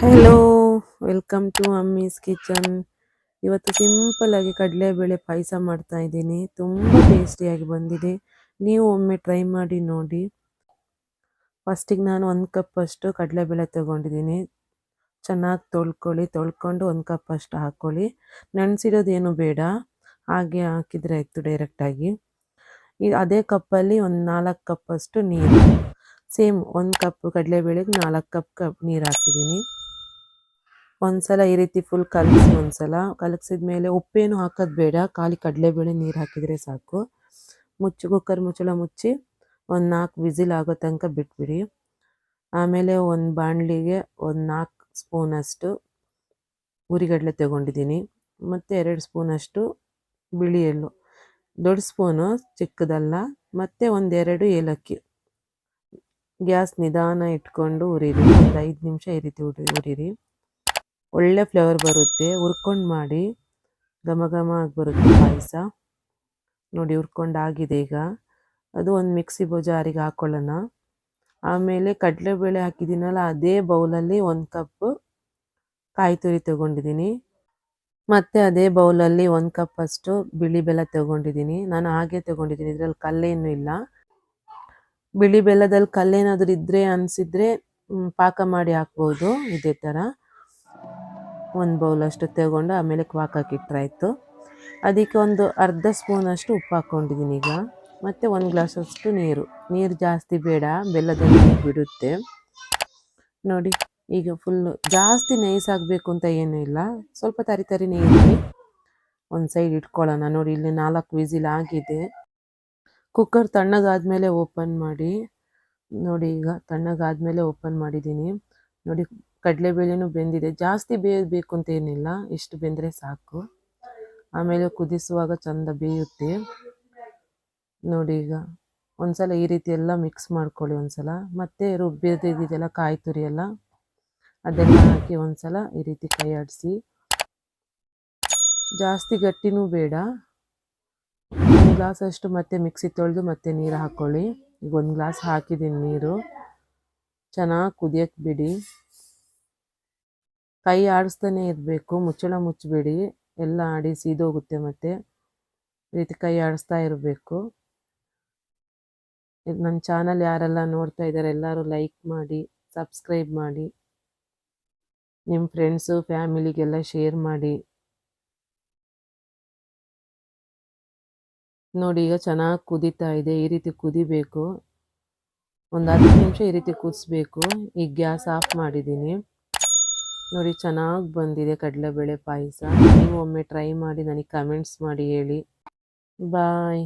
Hello welcome to Ammi's kitchen ಇವತ್ತು simple ಆಗಿ ಕಡಲೆಬೇಳೆ ಪಾಯಸ ಮಾಡ್ತಾ ಇದ್ದೀನಿ. ತುಂಬ ಟೇಸ್ಟಿಯಾಗಿ ಬಂದಿದೆ. ನೀವು ಒಮ್ಮೆ ಟ್ರೈ ಮಾಡಿ ನೋಡಿ. ಫಸ್ಟಿಗೆ ನಾನು ಒಂದು ಕಪ್ಪಷ್ಟು ಕಡಲೆಬೇಳೆ ತೊಗೊಂಡಿದ್ದೀನಿ. ಚೆನ್ನಾಗಿ ತೊಳ್ಕೊಳ್ಳಿ. ತೊಳ್ಕೊಂಡು ಒಂದು ಕಪ್ ಅಷ್ಟು ಹಾಕ್ಕೊಳ್ಳಿ ನೆನೆಸಿರೋದೇನು ಬೇಡ. ಹಾಗೆ ಹಾಕಿದರೆ ಆಯಿತು ಡೈರೆಕ್ಟಾಗಿ ಈ ಅದೇ ಕಪ್ಪಲ್ಲಿ ಒಂದು ನಾಲ್ಕು ಕಪ್ಪಷ್ಟು ನೀರು. ಸೇಮ್ ಒಂದು ಕಪ್ ಕಡಲೆಬೇಳೆಗೆ ನಾಲ್ಕು ಕಪ್ ಕಪ್ ನೀರು ಹಾಕಿದ್ದೀನಿ. ಒಂದ್ಸಲ ಈ ರೀತಿ ಫುಲ್ ಕಲಸಿ ಒಂದ್ಸಲ. ಕಲಸಿದ ಮೇಲೆ ಉಪ್ಪೇನು ಹಾಕೋದು ಬೇಡ. ಖಾಲಿ ಕಡಲೆಬೇಳೆ ನೀರು ಹಾಕಿದರೆ ಸಾಕು. ಮುಚ್ಚಿ ಕುಕ್ಕರ್ ಮುಚ್ಚಳ ಮುಚ್ಚಿ ಒಂದು ನಾಲ್ಕು ವಿಸಿಲ್ ಆಗೋ ತನಕ ಬಿಟ್ಬಿಡಿ. ಆಮೇಲೆ ಒಂದು ಬಾಣಲಿಗೆ ಒಂದು ನಾಲ್ಕು ಸ್ಪೂನಷ್ಟು ಉರಿಗಡಲೆ ತಗೊಂಡಿದ್ದೀನಿ. ಮತ್ತು ಎರಡು ಸ್ಪೂನಷ್ಟು ಬಿಳಿ ಎಳ್ಳು. ದೊಡ್ಡ ಸ್ಪೂನು ಚಿಕ್ಕದಲ್ಲ. ಮತ್ತು ಒಂದೆರಡು ಏಲಕ್ಕಿ. ಗ್ಯಾಸ್ ನಿಧಾನ ಇಟ್ಕೊಂಡು ಉರಿರಿ. ಒಂದು ಐದು ನಿಮಿಷ ಈ ರೀತಿ ಉರಿ, ಉರಿರಿ. ಒಳ್ಳೆ ಫ್ಲೇವರ್ ಬರುತ್ತೆ. ಹುರ್ಕೊಂಡು ಮಾಡಿ, ಘಮ ಘಮ ಆಗಿ ಬರುತ್ತೆ ಪಾಯಸ. ನೋಡಿ ಹುರ್ಕೊಂಡಾಗಿದೆ ಈಗ. ಅದು ಒಂದು ಮಿಕ್ಸಿ ಜಾರಿಗೆ ಹಾಕ್ಕೊಳ್ಳೋಣ ಆಮೇಲೆ ಕಡಲೆಬೇಳೆ ಹಾಕಿದ್ದೀನಲ್ಲ, ಅದೇ ಬೌಲಲ್ಲಿ ಒಂದು ಕಪ್ ಕಾಯಿ ತುರಿ ತೊಗೊಂಡಿದ್ದೀನಿ. ಮತ್ತು ಅದೇ ಬೌಲಲ್ಲಿ ಒಂದು ಕಪ್ ಅಷ್ಟು ಬಿಳಿ ಬೆಲ್ಲ ತೊಗೊಂಡಿದ್ದೀನಿ. ನಾನು ಹಾಗೆ ತೊಗೊಂಡಿದ್ದೀನಿ, ಇದರಲ್ಲಿ ಕಲ್ಲೇನೂ ಇಲ್ಲ. ಬಿಳಿ ಬೆಲ್ಲದಲ್ಲಿ ಕಲ್ಲೇನಾದರೂ ಇದ್ದರೆ ಅನಿಸಿದ್ರೆ ಪಾಕ ಮಾಡಿ ಹಾಕ್ಬೋದು, ಇದೇ ಥರ ಒಂದು ಬೌಲಷ್ಟು ತಗೊಂಡು ಆಮೇಲೆ ಕ್ವಾಕ್ ಇಟ್ಟರಾಯ್ತು ಅದಕ್ಕೆ ಒಂದು ಅರ್ಧ ಸ್ಪೂನಷ್ಟು ಉಪ್ಪು ಹಾಕ್ಕೊಂಡಿದ್ದೀನಿ ಈಗ. ಮತ್ತು ಒಂದು ಗ್ಲಾಸಷ್ಟು ನೀರು. ನೀರು ಜಾಸ್ತಿ ಬೇಡ, ಬೆಲ್ಲದಲ್ಲಿ ಬಿಡುತ್ತೆ. ನೋಡಿ, ಈಗ ಫುಲ್ಲು ಜಾಸ್ತಿ ನೈಸ್ ಆಗಬೇಕು ಅಂತ ಏನೂ ಇಲ್ಲ. ಸ್ವಲ್ಪ ತರಿ ತರಿ ನೀರಿ ಒಂದು ಸೈಡ್ ಇಟ್ಕೊಳ್ಳೋಣ. ನೋಡಿ, ಇಲ್ಲಿ ನಾಲ್ಕು ವಿಸಿಲ್ ಆಗಿದೆ. ಕುಕ್ಕರ್ ತಣ್ಣಗಾದ್ಮೇಲೆ ಓಪನ್ ಮಾಡಿ. ನೋಡಿ, ಈಗ ತಣ್ಣಗಾದ್ಮೇಲೆ ಓಪನ್ ಮಾಡಿದ್ದೀನಿ ನೋಡಿ ಕಡಲೆಬೇಳೆನೂ ಬೆಂದಿದೆ. ಜಾಸ್ತಿ ಬೇಯಬೇಕು ಅಂತ ಏನಿಲ್ಲ ಇಷ್ಟು ಬೆಂದರೆ ಸಾಕು. ಆಮೇಲೆ ಕುದಿಸುವಾಗ ಚಂದ ಬೇಯುತ್ತೆ. ನೋಡಿ ಈಗ, ಒಂದ್ಸಲ ಈ ರೀತಿ ಎಲ್ಲ ಮಿಕ್ಸ್ ಮಾಡ್ಕೊಳ್ಳಿ ಒಂದ್ಸಲ. ಮತ್ತೆ ರುಬ್ಬಿದಿದೆಯಲ್ಲ ಕಾಯಿ ತುರಿ ಎಲ್ಲ, ಅದೆಲ್ಲ ಹಾಕಿ ಒಂದ್ಸಲ ಈ ರೀತಿ ಕೈ ಆಡಿಸಿ. ಜಾಸ್ತಿ ಗಟ್ಟಿನೂ ಬೇಡ. ಒಂದು ಗ್ಲಾಸ್ ಅಷ್ಟು ಮತ್ತೆ ಮಿಕ್ಸಿ ತೊಳೆದು ಮತ್ತೆ ನೀರು ಹಾಕ್ಕೊಳ್ಳಿ ಈಗ ಒಂದು ಗ್ಲಾಸ್ ಹಾಕಿದ್ದೀನಿ ನೀರು. ಚೆನ್ನಾಗಿ ಕುದಿಯಕ್ಕೆ ಬಿಡಿ. ಕೈ ಆಡಿಸ್ತಾನೆ ಇರಬೇಕು, ಮುಚ್ಚಳ ಮುಚ್ಚಬೇಡಿ, ಎಲ್ಲ ಆಡಿ ಸೀದೋಗುತ್ತೆ ಮತ್ತು. ರೀತಿ ಕೈ ಆಡಿಸ್ತಾ ಇರಬೇಕು. ನನ್ನ ಚಾನಲ್ ಯಾರೆಲ್ಲ ನೋಡ್ತಾ ಇದ್ದಾರೆ ಎಲ್ಲರೂ ಲೈಕ್ ಮಾಡಿ, ಸಬ್ಸ್ಕ್ರೈಬ್ ಮಾಡಿ. ನಿಮ್ಮ ಫ್ರೆಂಡ್ಸು, ಫ್ಯಾಮಿಲಿಗೆಲ್ಲ ಶೇರ್ ಮಾಡಿ. ನೋಡಿ, ಈಗ ಚೆನ್ನಾಗಿ ಕುದೀತಾ ಇದೆ, ಈ ರೀತಿ ಕುದಿಬೇಕು. ಒಂದು ಹತ್ತು ನಿಮಿಷ ಈ ರೀತಿ ಕುದಿಸ್ಬೇಕು. ಈಗ ಗ್ಯಾಸ್ ಆಫ್ ಮಾಡಿದ್ದೀನಿ. ನೋಡಿ ಚೆನ್ನಾಗಿ ಬಂದಿದೆ ಕಡಲೆಬೇಳೆ ಪಾಯಸ. ನೀವು ಒಮ್ಮೆ ಟ್ರೈ ಮಾಡಿ ನನಗೆ ಕಮೆಂಟ್ಸ್ ಮಾಡಿ ಹೇಳಿ. ಬಾಯ್